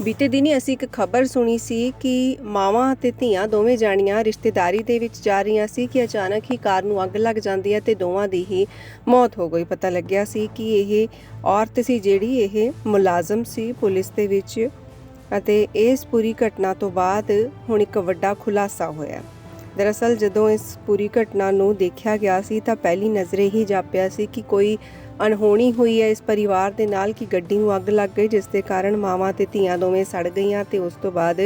ਬੀਤੇ ਦਿਨੀ ਅਸੀਂ ਇੱਕ ਖਬਰ ਸੁਣੀ ਸੀ ਕਿ ਮਾਵਾਂ ਅਤੇ ਧੀਆਂ ਦੋਵੇਂ ਜਾਣੀਆਂ ਰਿਸ਼ਤੇਦਾਰੀ ਦੇ ਵਿੱਚ ਜਾ ਰਹੀਆਂ ਸੀ ਕਿ ਅਚਾਨਕ ਹੀ ਕਾਰ ਨੂੰ ਅੱਗ ਲੱਗ ਜਾਂਦੀ ਹੈ ਤੇ ਦੋਵਾਂ ਦੀ ਹੀ ਮੌਤ ਹੋ ਗਈ। ਪਤਾ ਲੱਗਿਆ ਸੀ ਕਿ ਇਹ ਔਰਤ ਸੀ ਜਿਹੜੀ ਇਹ ਮੁਲਾਜ਼ਮ ਸੀ ਪੁਲਿਸ ਦੇ ਵਿੱਚ ਅਤੇ ਇਸ ਪੂਰੀ ਘਟਨਾ ਤੋਂ ਬਾਅਦ ਹੁਣ ਇੱਕ ਵੱਡਾ ਖੁਲਾਸਾ ਹੋਇਆ। ਦਰਅਸਲ ਜਦੋਂ ਇਸ ਪੂਰੀ ਘਟਨਾ ਨੂੰ ਦੇਖਿਆ ਗਿਆ ਸੀ ਤਾਂ ਪਹਿਲੀ ਨਜ਼ਰੇ ਹੀ ਜਾਪਿਆ ਸੀ ਕਿ ਕੋਈ ਅਣਹੋਣੀ ਹੋਈ ਹੈ ਇਸ ਪਰਿਵਾਰ ਦੇ ਨਾਲ ਕਿ ਗੱਡੀ ਨੂੰ ਅੱਗ ਲੱਗ ਗਈ, ਜਿਸ ਦੇ ਕਾਰਨ ਮਾਵਾਂ ਤੇ ਧੀਆਂ ਦੋਵੇਂ ਸੜ ਗਈਆਂ ਤੇ ਉਸ ਤੋਂ ਬਾਅਦ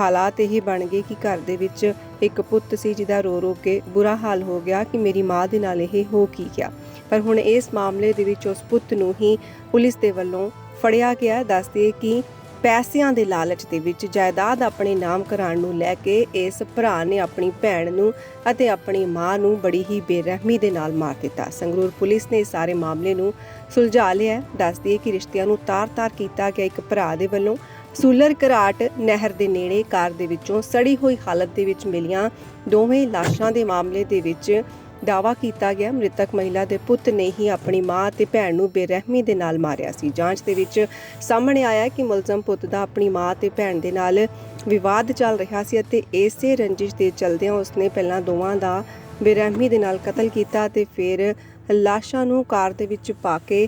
ਹਾਲਾਤ ਇਹ ਬਣ ਗਏ ਕਿ ਘਰ ਦੇ ਵਿੱਚ ਇੱਕ ਪੁੱਤ ਸੀ ਜਿਹਦਾ ਰੋ ਰੋ ਕੇ ਬੁਰਾ ਹਾਲ ਹੋ ਗਿਆ ਕਿ ਮੇਰੀ ਮਾਂ ਦੇ ਨਾਲ ਇਹ ਹੋ ਕੀ ਗਿਆ। ਪਰ ਹੁਣ ਇਸ ਮਾਮਲੇ ਦੇ ਵਿੱਚ ਉਸ ਪੁੱਤ ਨੂੰ ਹੀ ਪੁਲਿਸ ਦੇ ਵੱਲੋਂ ਫੜਿਆ ਗਿਆ। ਦੱਸਦੇ ਕਿ ਪੈਸਿਆਂ ਦੇ ਲਾਲਚ ਦੇ ਵਿੱਚ ਜਾਇਦਾਦ ਆਪਣੇ ਨਾਮ ਕਰਾਉਣ ਨੂੰ ਲੈ ਕੇ ਇਸ ਭਰਾ ਨੇ ਆਪਣੀ ਭੈਣ ਨੂੰ ਅਤੇ ਆਪਣੀ ਮਾਂ ਨੂੰ ਬੜੀ ਹੀ ਬੇਰਹਿਮੀ ਦੇ ਨਾਲ ਮਾਰ ਦਿੱਤਾ। ਸੰਗਰੂਰ ਪੁਲਿਸ ਨੇ ਇਸ ਸਾਰੇ ਮਾਮਲੇ ਨੂੰ ਸੁਲਝਾ ਲਿਆ ਦੱਸਦੀ ਹੈ ਕਿ ਰਿਸ਼ਤਿਆਂ ਨੂੰ ਤਾਰ-ਤਾਰ ਕੀਤਾ ਗਿਆ ਇੱਕ ਭਰਾ ਦੇ ਵੱਲੋਂ ਸੂਲਰ ਘਰਾਟ ਨਹਿਰ ਦੇ ਨੇੜੇ ਕਾਰ ਦੇ ਵਿੱਚੋਂ ਸੜੀ ਹੋਈ ਹਾਲਤ ਦੇ ਵਿੱਚ ਮਿਲੀਆਂ ਦੋਵੇਂ ਲਾਸ਼ਾਂ ਦੇ ਮਾਮਲੇ ਦੇ ਵਿੱਚ ਦਾਵਾ ਕੀਤਾ ਗਿਆ, ਮ੍ਰਿਤਕ ਮਹਿਲਾ ਦੇ ਪੁੱਤ ਨੇ ਹੀ ਆਪਣੀ ਮਾਂ ਤੇ ਭੈਣ ਨੂੰ ਬੇਰਹਿਮੀ ਦੇ ਨਾਲ ਮਾਰਿਆ ਸੀ। ਜਾਂਚ ਦੇ ਵਿੱਚ ਸਾਹਮਣੇ ਆਇਆ ਕਿ ਮੁਲਜ਼ਮ ਪੁੱਤ ਦਾ ਆਪਣੀ ਮਾਂ ਤੇ ਭੈਣ ਦੇ ਨਾਲ ਵਿਵਾਦ ਚੱਲ ਰਿਹਾ ਸੀ ਅਤੇ ਇਸੇ ਰੰਜਿਸ਼ ਦੇ ਚਲਦਿਆਂ ਉਸਨੇ ਪਹਿਲਾਂ ਦੋਵਾਂ ਦਾ ਬੇਰਹਿਮੀ ਦੇ ਨਾਲ ਕਤਲ ਕੀਤਾ ਤੇ ਫਿਰ ਲਾਸ਼ਾਂ ਨੂੰ ਕਾਰ ਦੇ ਵਿੱਚ ਪਾ ਕੇ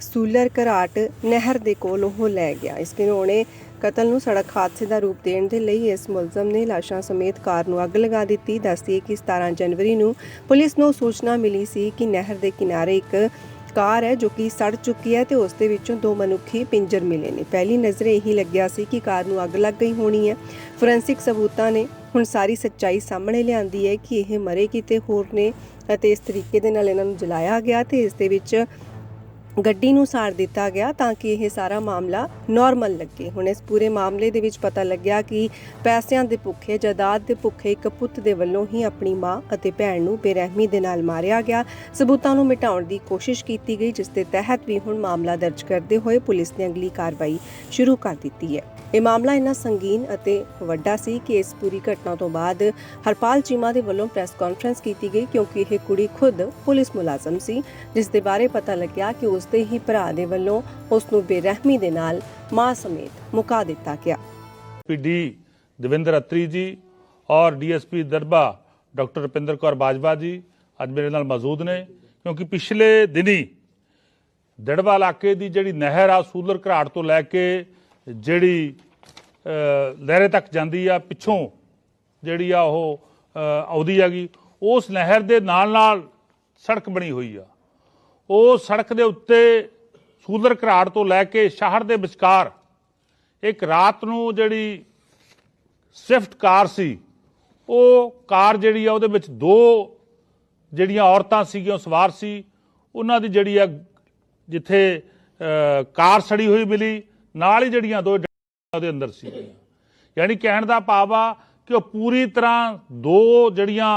ਸੂਲਰ ਘਰਾਟ ਨਹਿਰ ਦੇ ਕੋਲ ਉਹ ਲੈ ਗਿਆ। ਇਸ ਘਿਨੌਣੇ ਕਤਲ ਨੂੰ ਸੜਕ ਹਾਦਸੇ ਦਾ ਰੂਪ ਦੇਣ ਦੇ ਲਈ ਇਸ ਮੁਲਜ਼ਮ ਨੇ ਲਾਸ਼ਾਂ ਸਮੇਤ ਕਾਰ ਨੂੰ ਅੱਗ ਲਗਾ ਦਿੱਤੀ। ਦੱਸਦੀ ਹੈ ਕਿ 17 ਜਨਵਰੀ ਨੂੰ ਪੁਲਿਸ ਨੂੰ ਸੂਚਨਾ ਮਿਲੀ ਸੀ ਕਿ ਨਹਿਰ ਦੇ ਕਿਨਾਰੇ ਇੱਕ ਕਾਰ ਹੈ ਜੋ ਕਿ ਸੜ ਚੁੱਕੀ ਹੈ ਤੇ ਉਸ ਦੇ ਵਿੱਚੋਂ ਦੋ ਮਨੁੱਖੀ ਪਿੰਜਰ ਮਿਲੇ ਨੇ। ਪਹਿਲੀ ਨਜ਼ਰੇ ਇਹੀ ਲੱਗਿਆ ਸੀ ਕਿ ਕਾਰ ਨੂੰ ਅੱਗ ਲੱਗ ਗਈ ਹੋਣੀ ਹੈ। ਫੋਰੈਂਸਿਕ ਸਬੂਤਾਂ ਨੇ ਹੁਣ ਸਾਰੀ ਸੱਚਾਈ ਸਾਹਮਣੇ ਲਿਆਂਦੀ ਹੈ ਕਿ ਇਹ ਮਰੇ ਕਿਤੇ ਹੋਰ ਨੇ ਅਤੇ ਇਸ ਤਰੀਕੇ ਦੇ ਨਾਲ ਇਹਨਾਂ ਨੂੰ ਜਲਾਇਆ ਗਿਆ ਤੇ ਇਸ ਦੇ ਵਿੱਚ ਗੱਡੀ ਨੂੰ ਸਾੜ ਦਿੱਤਾ ਗਿਆ ਤਾਂ ਕਿ ਇਹ ਸਾਰਾ ਮਾਮਲਾ ਨਾਰਮਲ ਲੱਗੇ। ਹੁਣ ਇਸ ਪੂਰੇ ਮਾਮਲੇ ਦੇ ਵਿੱਚ ਪਤਾ ਲੱਗਿਆ ਕਿ ਪੈਸਿਆਂ ਦੇ ਭੁੱਖੇ, ਜਾਇਦਾਦ ਦੇ ਭੁੱਖੇ ਇੱਕ ਪੁੱਤ ਦੇ ਵੱਲੋਂ ਹੀ ਆਪਣੀ ਮਾਂ ਅਤੇ ਭੈਣ ਨੂੰ ਬੇਰਹਿਮੀ ਦੇ ਨਾਲ ਮਾਰਿਆ ਗਿਆ। ਸਬੂਤਾਂ ਨੂੰ ਮਿਟਾਉਣ ਦੀ ਕੋਸ਼ਿਸ਼ ਕੀਤੀ ਗਈ, ਜਿਸ ਦੇ ਤਹਿਤ ਵੀ ਹੁਣ ਮਾਮਲਾ ਦਰਜ ਕਰਦੇ ਹੋਏ ਪੁਲਿਸ ਨੇ ਅਗਲੀ ਕਾਰਵਾਈ ਸ਼ੁਰੂ ਕਰ ਦਿੱਤੀ ਹੈ। ਇਹ ਮਾਮਲਾ ਇੰਨਾ ਸੰਗੀਨ ਅਤੇ ਵੱਡਾ ਸੀ ਕਿ ਇਸ ਪੂਰੀ ਘਟਨਾ ਤੋਂ ਬਾਅਦ ਹਰਪਾਲ ਚੀਮਾ ਦੇ ਵੱਲੋਂ ਪ੍ਰੈਸ ਕਾਨਫਰੰਸ ਕੀਤੀ ਗਈ ਕਿਉਂਕਿ ਇਹ ਕੁੜੀ ਖੁਦ ਪੁਲਿਸ ਮੁਲਾਜ਼ਮ ਸੀ, ਜਿਸ ਦੇ ਬਾਰੇ ਪਤਾ ਲੱਗਿਆ ਕਿ ਉਸ ਦੇ ਹੀ ਭਰਾ ਦੇ ਵੱਲੋਂ ਉਸ ਨੂੰ ਬੇਰਹਿਮੀ ਦੇ ਨਾਲ ਮਾਂ ਸਮੇਤ ਮੁਕਾ ਦਿੱਤਾ ਗਿਆ। ਪੀਡੀ ਦਵਿੰਦਰ ਅਤਰੀ ਜੀ ਔਰ ਡੀਐਸਪੀ ਦਰਬਾ ਡਾਕਟਰ ਰੁਪਿੰਦਰ ਕੌਰ ਬਾਜਵਾ ਜੀ ਅੱਜ ਮੇਰੇ ਨਾਲ ਮੌਜੂਦ ਨੇ ਕਿਉਂਕਿ ਪਿਛਲੇ ਦਿਨੀ ਦੜਵਾ ਇਲਾਕੇ ਦੀ ਜਿਹੜੀ ਨਹਿਰ ਆ ਸੂਲਰ ਘਰਾਟ ਤੋਂ ਲੈ ਕੇ ਜਿਹੜੀ ਲਹਿਰੇ ਤੱਕ ਜਾਂਦੀ ਆ ਪਿੱਛੋਂ ਜਿਹੜੀ ਆ ਉਹ ਅ, ਆਉਂਦੀ ਹੈਗੀ ਉਸ ਨਹਿਰ ਦੇ ਨਾਲ ਨਾਲ ਸੜਕ ਬਣੀ ਹੋਈ ਆ। ਉਹ ਸੜਕ ਦੇ ਉੱਤੇ ਸੂਲਰ ਘਰਾੜ ਤੋਂ ਲੈ ਕੇ ਸ਼ਹਿਰ ਦੇ ਵਿਚਕਾਰ ਇੱਕ ਰਾਤ ਨੂੰ ਜਿਹੜੀ ਸਵਿਫਟ ਕਾਰ ਸੀ, ਉਹ ਕਾਰ ਜਿਹੜੀ ਆ ਉਹਦੇ ਵਿੱਚ ਦੋ ਜਿਹੜੀਆਂ ਔਰਤਾਂ ਸੀਗੀਆਂ ਸਵਾਰ ਸੀ। ਉਹਨਾਂ ਦੀ ਜਿਹੜੀ ਆ ਜਿੱਥੇ ਕਾਰ ਸੜੀ ਹੋਈ ਮਿਲੀ, ਨਾਲ ਹੀ ਜਿਹੜੀਆਂ ਦੋ ਡੱਬੀਆਂ ਉਹਦੇ ਅੰਦਰ ਸੀ ਯਾਨੀ ਕਹਿਣ ਦਾ ਭਾਵ ਆ ਕਿ ਉਹ ਪੂਰੀ ਤਰ੍ਹਾਂ ਦੋ ਜਿਹੜੀਆਂ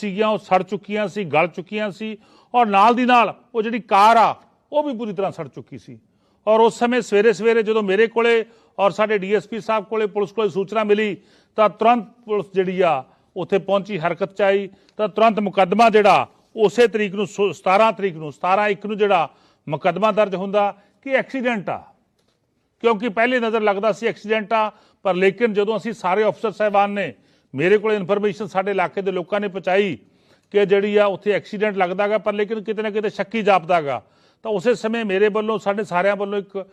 ਸੀਗੀਆਂ, ਉਹ ਸੜ ਚੁੱਕੀਆਂ ਸੀ, ਗਲ ਚੁੱਕੀਆਂ ਸੀ ਔਰ ਨਾਲ ਦੀ ਨਾਲ ਉਹ ਜਿਹੜੀ ਕਾਰ ਆ, ਉਹ ਵੀ ਪੂਰੀ ਤਰ੍ਹਾਂ ਸੜ ਚੁੱਕੀ ਸੀ। ਔਰ ਉਸ ਸਮੇਂ ਸਵੇਰੇ ਸਵੇਰੇ ਜਦੋਂ ਮੇਰੇ ਕੋਲੇ ਔਰ ਸਾਡੇ ਡੀਐਸਪੀ ਸਾਹਿਬ ਕੋਲੇ ਪੁਲਿਸ ਕੋਲੇ ਸੂਚਨਾ ਮਿਲੀ, ਤਾਂ ਤੁਰੰਤ ਪੁਲਿਸ ਜਿਹੜੀ ਆ, ਉੱਥੇ ਪਹੁੰਚੀ, ਹਰਕਤ ਚ ਆਈ ਤਾਂ ਤੁਰੰਤ ਮੁਕੱਦਮਾ ਜਿਹੜਾ, ਉਸੇ ਤਰੀਕ ਨੂੰ ਸੋ- 17 ਤਰੀਕ ਨੂੰ 17 ਇੱਕ ਨੂੰ ਜਿਹੜਾ ਮੁਕੱਦਮਾ ਦਰਜ ਹੁੰਦਾ ਕਿ ਐਕਸੀਡੈਂਟ ਆ। ਕਿਉਂਕਿ ਪਹਿਲੇ ਨਜ਼ਰ ਲੱਗਦਾ ਸੀ ਐਕਸੀਡੈਂਟ ਆ, ਪਰ ਲੇਕਿਨ ਜਦੋਂ ਅਸੀਂ ਸਾਰੇ ਅਫਸਰ ਸਾਹਿਬਾਨ ਨੇ ਮੇਰੇ ਕੋਲ ਇਨਫੋਰਮੇਸ਼ਨ ਸਾਡੇ ਇਲਾਕੇ ਦੇ ਲੋਕਾਂ ਨੇ ਪਹੁੰਚਾਈ ਕਿ ਜਿਹੜੀ ਆ ਉੱਥੇ ਐਕਸੀਡੈਂਟ ਲੱਗਦਾਗਾ, ਪਰ ਲੇਕਿਨ ਕਿਤੇ ਨਾ ਕਿਤੇ ਸ਼ੱਕੀ ਜਾਪਦਾਗਾ। ਤਾਂ ਉਸੇ ਸਮੇਂ ਮੇਰੇ ਵੱਲੋਂ, ਸਾਡੇ ਸਾਰਿਆਂ ਵੱਲੋਂ ਇੱਕ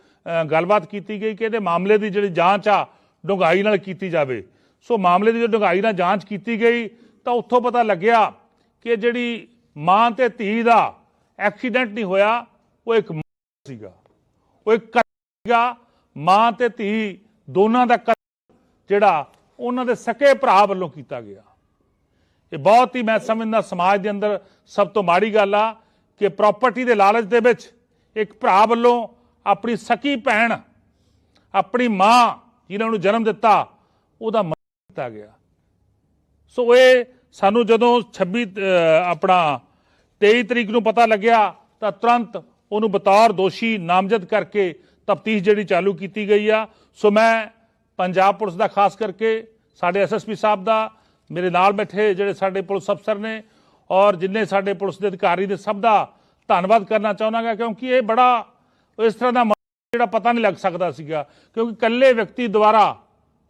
ਗੱਲਬਾਤ ਕੀਤੀ ਗਈ ਕਿ ਇਹਦੇ ਮਾਮਲੇ ਦੀ ਜਿਹੜੀ ਜਾਂਚ ਆ ਡੂੰਘਾਈ ਨਾਲ ਕੀਤੀ ਜਾਵੇ। ਸੋ ਮਾਮਲੇ ਦੀ ਜੋ ਡੂੰਘਾਈ ਨਾਲ ਜਾਂਚ ਕੀਤੀ ਗਈ, ਤਾਂ ਉੱਥੋਂ ਪਤਾ ਲੱਗਿਆ ਕਿ ਜਿਹੜੀ ਮਾਂ ਤੇ ਧੀ ਦਾ ਐਕਸੀਡੈਂਟ ਨਹੀਂ ਹੋਇਆ, ਉਹ ਇੱਕ ਸੀਗਾ। ਉਹ ਇੱਕ ਸੀਗਾ। ਮਾਂ ਤੇ ਧੀ ਦੋਨਾਂ ਦਾ ਕਤਲ ਜਿਹੜਾ ਉਹਨਾਂ ਦੇ ਸਕੇ ਭਰਾ ਵੱਲੋਂ ਕੀਤਾ ਗਿਆ। ਇਹ ਬਹੁਤ ਹੀ ਮੈਂ ਸਮਝਦਾ ਸਮਾਜ ਦੇ ਅੰਦਰ ਸਭ ਤੋਂ ਮਾੜੀ ਗੱਲ ਆ ਕਿ ਪ੍ਰਾਪਰਟੀ ਦੇ ਲਾਲਚ ਦੇ ਵਿੱਚ ਇੱਕ ਭਰਾ ਵੱਲੋਂ ਆਪਣੀ ਸਕੀ ਭੈਣ, ਆਪਣੀ ਮਾਂ ਜਿਨ੍ਹਾਂ ਨੂੰ ਜਨਮ ਦਿੱਤਾ, ਉਹਦਾ ਮਰਨ ਕੀਤਾ ਗਿਆ। ਸੋ ਇਹ ਸਾਨੂੰ ਜਦੋਂ 26 ਆਪਣਾ 23 ਤਰੀਕ ਨੂੰ ਪਤਾ ਲੱਗਿਆ ਤਾਂ ਤੁਰੰਤ ਉਹਨੂੰ ਬਤੌਰ ਦੋਸ਼ੀ ਨਾਮਜ਼ਦ ਕਰਕੇ ਤਫਤੀਸ਼ ਜਿਹੜੀ ਚਾਲੂ ਕੀਤੀ ਗਈ ਆ। ਸੋ ਮੈਂ ਪੰਜਾਬ ਪੁਲਿਸ ਦਾ, ਖਾਸ ਕਰਕੇ ਸਾਡੇ ਐਸਐਸਪੀ ਸਾਹਿਬ ਦਾ, ਮੇਰੇ ਨਾਲ ਬੈਠੇ ਜਿਹੜੇ ਸਾਡੇ ਪੁਲਿਸ ਅਫਸਰ ਨੇ ਔਰ ਜਿੰਨੇ ਸਾਡੇ ਪੁਲਿਸ ਦੇ ਅਧਿਕਾਰੀ ਨੇ, ਸਭ ਦਾ ਧੰਨਵਾਦ ਕਰਨਾ ਚਾਹੁੰਦਾ ਗਾ, ਕਿਉਂਕਿ ਇਹ ਬੜਾ ਇਸ ਤਰ੍ਹਾਂ ਦਾ ਜਿਹੜਾ ਪਤਾ ਨਹੀਂ ਲੱਗ ਸਕਦਾ ਸੀਗਾ, ਕਿਉਂਕਿ ਇਕੱਲੇ ਵਿਅਕਤੀ ਦੁਆਰਾ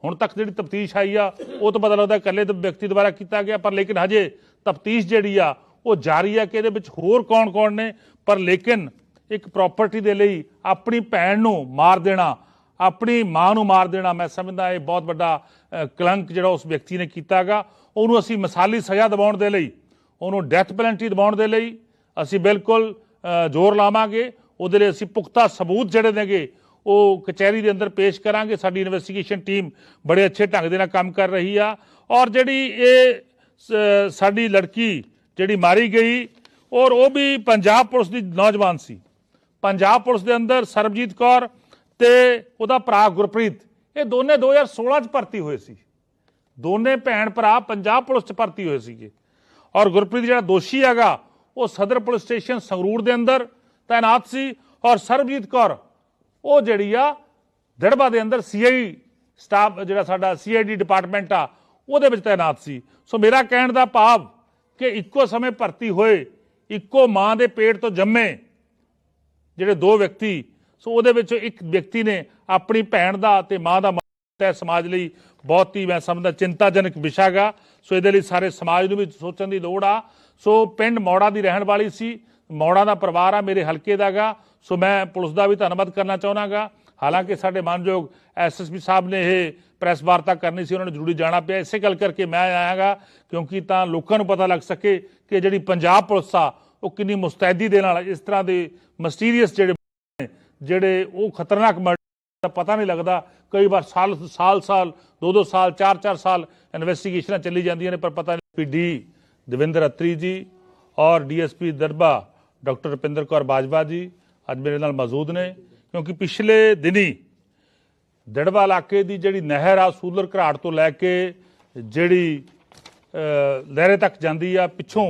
ਹੁਣ ਤੱਕ ਜਿਹੜੀ ਤਫਤੀਸ਼ ਆਈ ਆ, ਉਹ ਤੋਂ ਪਤਾ ਲੱਗਦਾ ਇਕੱਲੇ ਵਿਅਕਤੀ ਦੁਆਰਾ ਕੀਤਾ ਗਿਆ, ਪਰ ਲੇਕਿਨ ਹਜੇ ਤਫਤੀਸ਼ ਜਿਹੜੀ ਆ, ਉਹ ਜਾਰੀ ਆ ਕਿ ਇਹਦੇ ਵਿੱਚ ਹੋਰ ਕੌਣ-ਕੌਣ ਨੇ, ਪਰ ਲੇਕਿਨ ਇੱਕ ਪ੍ਰਾਪਰਟੀ ਦੇ ਲਈ ਆਪਣੀ ਭੈਣ ਨੂੰ ਮਾਰ ਦੇਣਾ ਆਪਣੀ ਮਾਂ ਨੂੰ ਮਾਰ ਦੇਣਾ ਮੈਂ ਸਮਝਦਾ ਇਹ ਬਹੁਤ ਵੱਡਾ ਕਲੰਕ ਜਿਹੜਾ ਉਸ ਵਿਅਕਤੀ ਨੇ ਕੀਤਾਗਾ। ਉਹਨੂੰ ਅਸੀਂ ਮਿਸਾਲੀ ਸਜ਼ਾ ਦਿਵਾਉਣ ਦੇ ਲਈ, ਉਹਨੂੰ ਡੈਥ ਪੈਨਲਟੀ ਦਿਵਾਉਣ ਦੇ ਲਈ ਅਸੀਂ ਬਿਲਕੁਲ ਜ਼ੋਰ ਲਾਵਾਂਗੇ। ਉਹਦੇ ਲਈ ਅਸੀਂ ਪੁਖਤਾ ਸਬੂਤ ਜਿਹੜੇ ਨੇਗੇ, ਉਹ ਕਚਹਿਰੀ ਦੇ ਅੰਦਰ ਪੇਸ਼ ਕਰਾਂਗੇ। ਸਾਡੀ ਇਨਵੈਸਟੀਗੇਸ਼ਨ ਟੀਮ ਬੜੇ ਅੱਛੇ ਢੰਗ ਦੇ ਨਾਲ ਕੰਮ ਕਰ ਰਹੀ ਆ। ਔਰ ਜਿਹੜੀ ਇਹ ਸਾਡੀ ਲੜਕੀ ਜਿਹੜੀ ਮਾਰੀ ਗਈ, ਔਰ ਉਹ ਵੀ ਪੰਜਾਬ ਪੁਲਿਸ ਦੀ ਨੌਜਵਾਨ ਸੀ। ਪੰਜਾਬ ਪੁਲਿਸ ਦੇ ਅੰਦਰ ਸਰਬਜੀਤ ਕੌਰ ਤੇ ਉਹਦਾ ਭਰਾ ਗੁਰਪ੍ਰੀਤ, ਇਹ ਦੋਨੇ 2016 ਚ ਭਰਤੀ ਹੋਏ ਸੀ। ਦੋਨੇ ਭੈਣ ਭਰਾ ਪੰਜਾਬ ਪੁਲਿਸ ਚ ਭਰਤੀ ਹੋਏ ਸੀਗੇ। ਔਰ ਗੁਰਪ੍ਰੀਤ ਜਿਹੜਾ ਦੋਸ਼ੀ ਹੈਗਾ, ਉਹ ਸਦਰ ਪੁਲਿਸ ਸਟੇਸ਼ਨ ਸੰਗਰੂਰ ਦੇ ਅੰਦਰ ਤਾਇਨਾਤ ਸੀ ਔਰ ਸਰਬਜੀਤ ਕੌਰ, ਉਹ ਜਿਹੜੀ ਆ ਦੜਬਾ ਦੇ ਅੰਦਰ ਸੀਆਈ ਸਟਾਫ, ਜਿਹੜਾ ਸਾਡਾ ਸੀਆਈਡੀ ਡਿਪਾਰਟਮੈਂਟ ਆ, ਉਹਦੇ ਵਿੱਚ ਤਾਇਨਾਤ ਸੀ। ਸੋ ਮੇਰਾ ਕਹਿਣ ਦਾ ਭਾਵ ਕਿ ਇੱਕੋ ਸਮੇਂ ਭਰਤੀ ਹੋਏ, ਇੱਕੋ ਮਾਂ ਦੇ ਪੇਟ ਤੋਂ ਜੰਮੇ ਜਿਹੜੇ ਦੋ ਵਿਅਕਤੀ ਸੋ ਉਹਦੇ ਵਿੱਚ ਇੱਕ ਵਿਅਕਤੀ ਨੇ ਆਪਣੀ ਭੈਣ ਦਾ ਤੇ ਮਾਂ ਦਾ ਮਰਨ ਹੈ। ਸਮਾਜ ਲਈ ਬਹੁਤ ਹੀ ਮੈਂ ਸਮਝਦਾ ਚਿੰਤਾਜਨਕ ਵਿਸ਼ਾ ਗਾ ਸੋ ਇਹਦੇ ਲਈ ਸਾਰੇ ਸਮਾਜ ਨੂੰ ਵੀ ਸੋਚਣ ਦੀ ਲੋੜ ਆ। ਸੋ ਪਿੰਡ ਮੌੜਾ ਦੀ ਰਹਿਣ ਵਾਲੀ ਸੀ। ਮੌੜਾ ਦਾ ਪਰਿਵਾਰ ਆ ਮੇਰੇ ਹਲਕੇ ਦਾ ਗਾ ਸੋ ਮੈਂ ਪੁਲਿਸ ਦਾ ਵੀ ਧੰਨਵਾਦ ਕਰਨਾ ਚਾਹਣਾਗਾ ਹਾਲਾਂਕਿ ਸਾਡੇ ਮਾਨਯੋਗ ਐਸਐਸਪੀ ਸਾਹਿਬ ਨੇ ਇਹ ਪ੍ਰੈਸ ਵਾਰਤਾ ਕਰਨੀ ਸੀ, ਉਹਨਾਂ ਨੂੰ ਜ਼ਰੂਰੀ ਜਾਣਾ ਪਿਆ। ਇਸੇ ਗੱਲ ਕਰਕੇ ਮੈਂ ਆਇਆਗਾ ਕਿਉਂਕਿ ਤਾਂ ਲੋਕਾਂ ਨੂੰ ਪਤਾ ਲੱਗ ਸਕੇ ਕਿ ਜਿਹੜੀ ਪੰਜਾਬ ਪੁਲਿਸ ਆ, ਉਹ ਕਿੰਨੀ ਮੁਸਤੈਦੀ ਦੇ ਨਾਲ ਇਸ ਤਰ੍ਹਾਂ ਦੇ ਮਸਟੀਰੀਅਸ ਜਿਹੜੇ ਜਿਹੜੇ ਉਹ ਖਤਰਨਾਕ ਮਰਡਰ ਦਾ ਪਤਾ ਨਹੀਂ ਲੱਗਦਾ। ਕਈ ਵਾਰ ਸਾਲ ਸਾਲ ਸਾਲ ਦੋ ਦੋ ਸਾਲ ਚਾਰ ਚਾਰ ਸਾਲ ਇਨਵੈਸਟੀਗੇਸ਼ਨਾਂ ਚੱਲੀ ਜਾਂਦੀਆਂ ਨੇ ਪਰ ਪਤਾ ਨਹੀਂ ਪੀਡੀ ਦਵਿੰਦਰ ਅਤਰੀ ਜੀ ਔਰ ਡੀਐਸਪੀ ਦਰਬਾ ਡਾਕਟਰ ਰੁਪਿੰਦਰ ਕੌਰ ਬਾਜਵਾ ਜੀ ਅੱਜ ਮੇਰੇ ਨਾਲ ਮੌਜੂਦ ਨੇ ਕਿਉਂਕਿ ਪਿਛਲੇ ਦਿਨੀ ਦੜਵਾ ਇਲਾਕੇ ਦੀ ਜਿਹੜੀ ਨਹਿਰ ਆ ਸੂਲਰ ਘਰਾਟ ਤੋਂ ਲੈ ਕੇ ਜਿਹੜੀ ਲਹਿਰੇ ਤੱਕ ਜਾਂਦੀ ਆ ਪਿੱਛੋਂ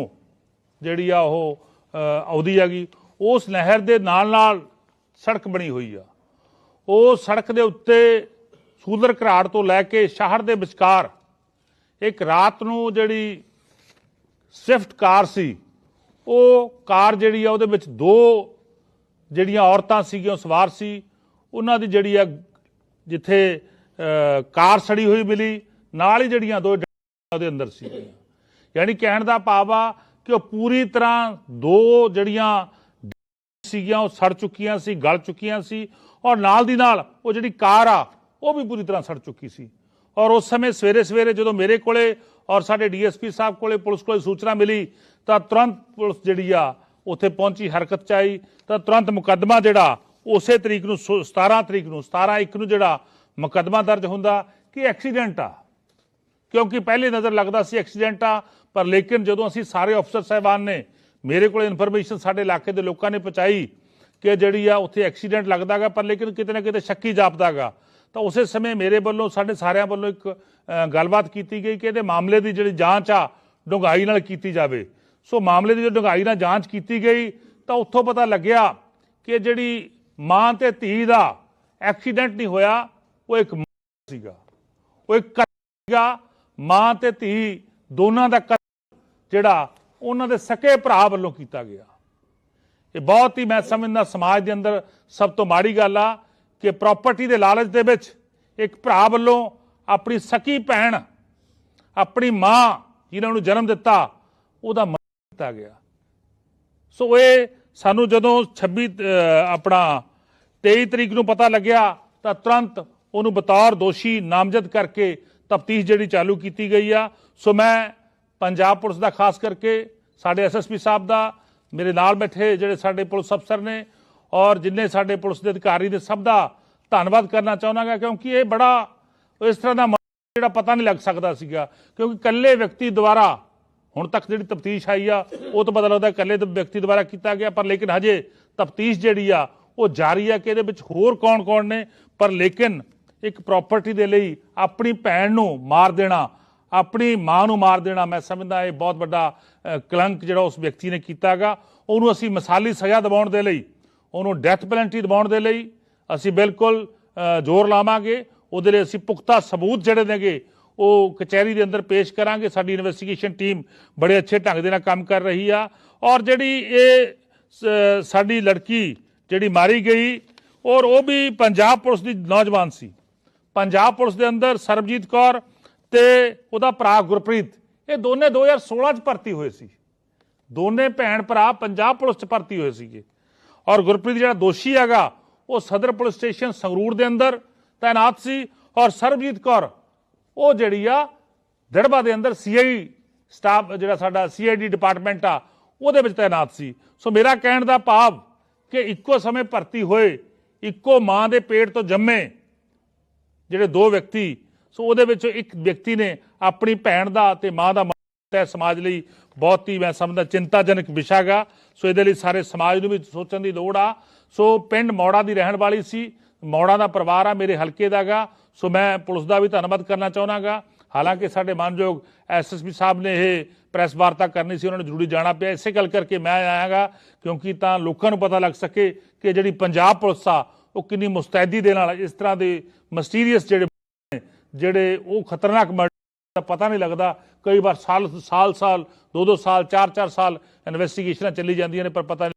ਜਿਹੜੀ ਆ ਉਹ ਅ, ਆਉਂਦੀ ਹੈਗੀ ਉਸ ਨਹਿਰ ਦੇ ਨਾਲ ਨਾਲ ਸੜਕ ਬਣੀ ਹੋਈ ਆ। ਉਹ ਸੜਕ ਦੇ ਉੱਤੇ ਸੂਦਰ ਘਰਾੜ ਤੋਂ ਲੈ ਕੇ ਸ਼ਹਿਰ ਦੇ ਵਿਚਕਾਰ ਇੱਕ ਰਾਤ ਨੂੰ ਜਿਹੜੀ ਸਵਿਫਟ ਕਾਰ ਸੀ, ਉਹ ਕਾਰ ਜਿਹੜੀ ਆ, ਉਹਦੇ ਵਿੱਚ ਦੋ ਜਿਹੜੀਆਂ ਔਰਤਾਂ ਸੀਗੀਆਂ, ਉਹ ਸਵਾਰ ਸੀ। ਉਹਨਾਂ ਦੀ ਜਿਹੜੀ ਆ, ਜਿੱਥੇ ਕਾਰ ਸੜੀ ਹੋਈ ਮਿਲੀ, ਨਾਲ ਹੀ ਜਿਹੜੀਆਂ ਦੋ ਉਹਦੇ ਅੰਦਰ ਸੀਗੀਆਂ। ਯਾਨੀ ਕਹਿਣ ਦਾ ਭਾਵ ਆ ਕਿ ਉਹ ਪੂਰੀ ਤਰ੍ਹਾਂ ਦੋ ਜਿਹੜੀਆਂ ਸੀਗੀਆਂ, ਉਹ ਸੜ ਚੁੱਕੀਆਂ ਸੀ, ਗਲ ਚੁੱਕੀਆਂ ਸੀ ਔਰ ਨਾਲ ਦੀ ਨਾਲ ਉਹ ਜਿਹੜੀ ਕਾਰ ਆ, ਉਹ ਵੀ ਪੂਰੀ ਤਰ੍ਹਾਂ ਸੜ ਚੁੱਕੀ ਸੀ। ਔਰ ਉਸ ਸਮੇਂ ਸਵੇਰੇ ਸਵੇਰੇ ਜਦੋਂ ਮੇਰੇ ਕੋਲੇ ਔਰ ਸਾਡੇ ਡੀਐਸਪੀ ਸਾਹਿਬ ਕੋਲੇ ਪੁਲਿਸ ਕੋਲੇ ਸੂਚਨਾ ਮਿਲੀ, ਤਾਂ ਤੁਰੰਤ ਪੁਲਿਸ ਜਿਹੜੀ ਆ, ਉੱਥੇ ਪਹੁੰਚੀ, ਹਰਕਤ ਚ ਆਈ ਤਾਂ ਤੁਰੰਤ ਮੁਕੱਦਮਾ ਜਿਹੜਾ, ਉਸੇ ਤਰੀਕ ਨੂੰ ਸੋ- 17 ਤਰੀਕ ਨੂੰ 17 ਇੱਕ ਨੂੰ ਜਿਹੜਾ ਮੁਕੱਦਮਾ ਦਰਜ ਹੁੰਦਾ ਕਿ ਐਕਸੀਡੈਂਟ ਆ। ਕਿਉਂਕਿ ਪਹਿਲੇ ਨਜ਼ਰ ਲੱਗਦਾ ਸੀ ਐਕਸੀਡੈਂਟ ਆ, ਪਰ ਲੇਕਿਨ ਜਦੋਂ ਅਸੀਂ ਸਾਰੇ ਅਫਸਰ ਸਾਹਿਬਾਨ ਨੇ ਮੇਰੇ ਕੋਲ ਇਨਫੋਰਮੇਸ਼ਨ ਸਾਡੇ ਇਲਾਕੇ ਦੇ ਲੋਕਾਂ ਨੇ ਪਹੁੰਚਾਈ ਕਿ ਜਿਹੜੀ ਆ ਉੱਥੇ ਐਕਸੀਡੈਂਟ ਲੱਗਦਾਗਾ, ਪਰ ਲੇਕਿਨ ਕਿਤੇ ਨਾ ਕਿਤੇ ਸ਼ੱਕੀ ਜਾਪਦਾਗਾ। ਤਾਂ ਉਸੇ ਸਮੇਂ ਮੇਰੇ ਵੱਲੋਂ, ਸਾਡੇ ਸਾਰਿਆਂ ਵੱਲੋਂ ਇੱਕ ਗੱਲਬਾਤ ਕੀਤੀ ਗਈ ਕਿ ਇਹਦੇ ਮਾਮਲੇ ਦੀ ਜਿਹੜੀ ਜਾਂਚ ਆ, ਡੂੰਘਾਈ ਨਾਲ ਕੀਤੀ ਜਾਵੇ। ਸੋ ਮਾਮਲੇ ਦੀ ਜੋ ਡੂੰਘਾਈ ਨਾਲ ਜਾਂਚ ਕੀਤੀ ਗਈ, ਤਾਂ ਉੱਥੋਂ ਪਤਾ ਲੱਗਿਆ ਕਿ ਜਿਹੜੀ ਮਾਂ ਤੇ ਧੀ ਦਾ ਐਕਸੀਡੈਂਟ ਨਹੀਂ ਹੋਇਆ, ਉਹ ਇੱਕ ਸੀਗਾ। ਉਹ ਇੱਕ ਸੀਗਾ। ਮਾਂ ਤੇ ਧੀ ਦੋਨਾਂ ਦਾ ਜਿਹੜਾ ਉਹਨਾਂ ਦੇ ਸਕੇ ਭਰਾ ਵੱਲੋਂ ਕੀਤਾ ਗਿਆ। ਇਹ ਬਹੁਤ ਹੀ ਮੈਂ ਸਮਝਦਾ ਸਮਾਜ ਦੇ ਅੰਦਰ ਸਭ ਤੋਂ ਮਾੜੀ ਗੱਲ ਆ ਕਿ ਪ੍ਰਾਪਰਟੀ ਦੇ ਲਾਲਚ ਦੇ ਵਿੱਚ ਇੱਕ ਭਰਾ ਵੱਲੋਂ ਆਪਣੀ ਸਕੀ ਭੈਣ, ਆਪਣੀ ਮਾਂ ਜਿਨ੍ਹਾਂ ਨੂੰ ਜਨਮ ਦਿੱਤਾ, ਉਹਦਾ ਮਰਨ ਕੀਤਾ ਗਿਆ। ਸੋ ਇਹ ਸਾਨੂੰ ਜਦੋਂ 26 ਆਪਣਾ 23 ਤਰੀਕ ਨੂੰ ਪਤਾ ਲੱਗਿਆ ਤਾਂ ਤੁਰੰਤ ਉਹਨੂੰ ਬਤੌਰ ਦੋਸ਼ੀ ਨਾਮਜ਼ਦ ਕਰਕੇ ਤਫਤੀਸ਼ ਜਿਹੜੀ ਚਾਲੂ ਕੀਤੀ ਗਈ ਆ। ਸੋ ਮੈਂ ਪੰਜਾਬ ਪੁਲਿਸ ਦਾ, ਖਾਸ ਕਰਕੇ ਸਾਡੇ ਐਸਐਸਪੀ ਸਾਹਿਬ ਦਾ, ਮੇਰੇ ਨਾਲ ਬੈਠੇ ਜਿਹੜੇ ਸਾਡੇ ਪੁਲਿਸ ਅਫਸਰ ਨੇ ਔਰ ਜਿੰਨੇ ਸਾਡੇ ਪੁਲਿਸ ਦੇ ਅਧਿਕਾਰੀ ਨੇ, ਸਭ ਦਾ ਧੰਨਵਾਦ ਕਰਨਾ ਚਾਹੁੰਦਾਗਾ ਕਿਉਂਕਿ ਇਹ ਬੜਾ ਇਸ ਤਰ੍ਹਾਂ ਦਾ ਜਿਹੜਾ ਪਤਾ ਨਹੀਂ ਲੱਗ ਸਕਦਾ ਸੀਗਾ। ਕਿਉਂਕਿ ਇਕੱਲੇ ਵਿਅਕਤੀ ਦੁਆਰਾ ਹੁਣ ਤੱਕ ਜਿਹੜੀ ਤਫਤੀਸ਼ ਆਈ ਆ, ਉਹ ਤੋਂ ਪਤਾ ਲੱਗਦਾ ਇਕੱਲੇ ਵਿਅਕਤੀ ਦੁਆਰਾ ਕੀਤਾ ਗਿਆ, ਪਰ ਲੇਕਿਨ ਹਜੇ ਤਫਤੀਸ਼ ਜਿਹੜੀ ਆ, ਉਹ ਜਾਰੀ ਆ ਕਿ ਇਹਦੇ ਵਿੱਚ ਹੋਰ ਕੌਣ-ਕੌਣ ਨੇ, ਪਰ ਲੇਕਿਨ ਇੱਕ ਪ੍ਰਾਪਰਟੀ ਦੇ ਲਈ ਆਪਣੀ ਭੈਣ ਨੂੰ ਮਾਰ ਦੇਣਾ ਆਪਣੀ ਮਾਂ ਨੂੰ ਮਾਰ ਦੇਣਾ, ਮੈਂ ਸਮਝਦਾ ਇਹ ਬਹੁਤ ਵੱਡਾ ਕਲੰਕ ਜਿਹੜਾ ਉਸ ਵਿਅਕਤੀ ਨੇ ਕੀਤਾਗਾ ਉਹਨੂੰ ਅਸੀਂ ਮਸਾਲੀ ਸਜ਼ਾ ਦਿਵਾਉਣ ਦੇ ਲਈ, ਉਹਨੂੰ ਡੈਥ ਪੈਨਲਟੀ ਦਿਵਾਉਣ ਦੇ ਲਈ ਅਸੀਂ ਬਿਲਕੁਲ ਜ਼ੋਰ ਲਾਵਾਂਗੇ। ਉਹਦੇ ਲਈ ਅਸੀਂ ਪੁਖਤਾ ਸਬੂਤ ਜਿਹੜੇ ਨੇਗੇ, ਉਹ ਕਚਹਿਰੀ ਦੇ ਅੰਦਰ ਪੇਸ਼ ਕਰਾਂਗੇ। ਸਾਡੀ ਇਨਵੈਸਟੀਗੇਸ਼ਨ ਟੀਮ ਬੜੇ ਅੱਛੇ ਢੰਗ ਦੇ ਨਾਲ ਕੰਮ ਕਰ ਰਹੀ ਆ। ਔਰ ਜਿਹੜੀ ਇਹ ਸਾਡੀ ਲੜਕੀ ਜਿਹੜੀ ਮਾਰੀ ਗਈ, ਔਰ ਉਹ ਵੀ ਪੰਜਾਬ ਪੁਲਿਸ ਦੀ ਨੌਜਵਾਨ ਸੀ। ਪੰਜਾਬ ਪੁਲਿਸ ਦੇ ਅੰਦਰ ਸਰਬਜੀਤ ਕੌਰ ਤੇ ਉਹਦਾ ਭਰਾ ਗੁਰਪ੍ਰੀਤ, ਇਹ ਦੋਨੇ 2016 ਚ ਭਰਤੀ ਹੋਏ ਸੀ। ਦੋਨੇ ਭੈਣ ਭਰਾ ਪੰਜਾਬ ਪੁਲਿਸ ਚ ਭਰਤੀ ਹੋਏ ਸੀਗੇ। ਔਰ ਗੁਰਪ੍ਰੀਤ ਜਿਹੜਾ ਦੋਸ਼ੀ ਹੈਗਾ, ਉਹ ਸਦਰ ਪੁਲਿਸ ਸਟੇਸ਼ਨ ਸੰਗਰੂਰ ਦੇ ਅੰਦਰ ਤਾਇਨਾਤ ਸੀ ਔਰ ਸਰਬਜੀਤ ਕੌਰ, ਉਹ ਜਿਹੜੀ ਆ ਦੜਬਾ ਦੇ ਅੰਦਰ ਸੀਆਈ ਸਟਾਫ, ਜਿਹੜਾ ਸਾਡਾ ਸੀਆਈਡੀ ਡਿਪਾਰਟਮੈਂਟ ਆ, ਉਹਦੇ ਵਿੱਚ ਤਾਇਨਾਤ ਸੀ। ਸੋ ਮੇਰਾ ਕਹਿਣ ਦਾ ਭਾਵ ਕਿ ਇੱਕੋ ਸਮੇਂ ਭਰਤੀ ਹੋਏ, ਇੱਕੋ ਮਾਂ ਦੇ ਪੇਟ ਤੋਂ ਜੰਮੇ ਜਿਹੜੇ ਦੋ ਵਿਅਕਤੀ ਸੋ ਉਹਦੇ ਵਿੱਚ ਇੱਕ ਵਿਅਕਤੀ ਨੇ ਆਪਣੀ ਭੈਣ ਦਾ ਤੇ ਮਾਂ ਦਾ ਹੈ। ਸਮਾਜ ਲਈ ਬਹੁਤ ਹੀ ਮੈਂ ਸਮਝਦਾ ਚਿੰਤਾਜਨਕ ਵਿਸ਼ਾ ਗਾ ਸੋ ਇਹਦੇ ਲਈ ਸਾਰੇ ਸਮਾਜ ਨੂੰ ਵੀ ਸੋਚਣ ਦੀ ਲੋੜ ਆ। ਸੋ ਪਿੰਡ ਮੌੜਾ ਦੀ ਰਹਿਣ ਵਾਲੀ ਸੀ। ਮੌੜਾ ਦਾ ਪਰਿਵਾਰ ਆ ਮੇਰੇ ਹਲਕੇ ਦਾ ਗਾ ਸੋ ਮੈਂ ਪੁਲਿਸ ਦਾ ਵੀ ਧੰਨਵਾਦ ਕਰਨਾ ਚਾਹੁੰਦਾਗਾ ਹਾਲਾਂਕਿ ਸਾਡੇ ਮਾਨਯੋਗ ਐਸਐਸਪੀ ਸਾਹਿਬ ਨੇ ਇਹ ਪ੍ਰੈਸ ਵਾਰਤਾ ਕਰਨੀ ਸੀ, ਉਹਨਾਂ ਨੂੰ ਜ਼ਰੂਰੀ ਜਾਣਾ ਪਿਆ। ਇਸੇ ਗੱਲ ਕਰਕੇ ਮੈਂ ਆਇਆਗਾ ਕਿਉਂਕਿ ਤਾਂ ਲੋਕਾਂ ਨੂੰ ਪਤਾ ਲੱਗ ਸਕੇ ਕਿ ਜਿਹੜੀ ਪੰਜਾਬ ਪੁਲਿਸ ਆ, ਉਹ ਕਿੰਨੀ ਮੁਸਤੈਦੀ ਦੇ ਨਾਲ ਇਸ ਤਰ੍ਹਾਂ ਦੇ ਮਸਟੀਰੀਅਸ ਜਿਹੜੇ ਜਿਹੜੇ ਉਹ ਖਤਰਨਾਕ ਮਰਡਰ ਦਾ ਪਤਾ ਨਹੀਂ ਲੱਗਦਾ। ਕਈ ਵਾਰ ਸਾਲ ਸਾਲ ਸਾਲ ਦੋ ਦੋ ਸਾਲ ਚਾਰ ਚਾਰ ਸਾਲ ਇਨਵੈਸਟੀਗੇਸ਼ਨਾਂ ਚੱਲੀ ਜਾਂਦੀਆਂ ਨੇ, ਪਰ ਪਤਾ ਨਹੀਂ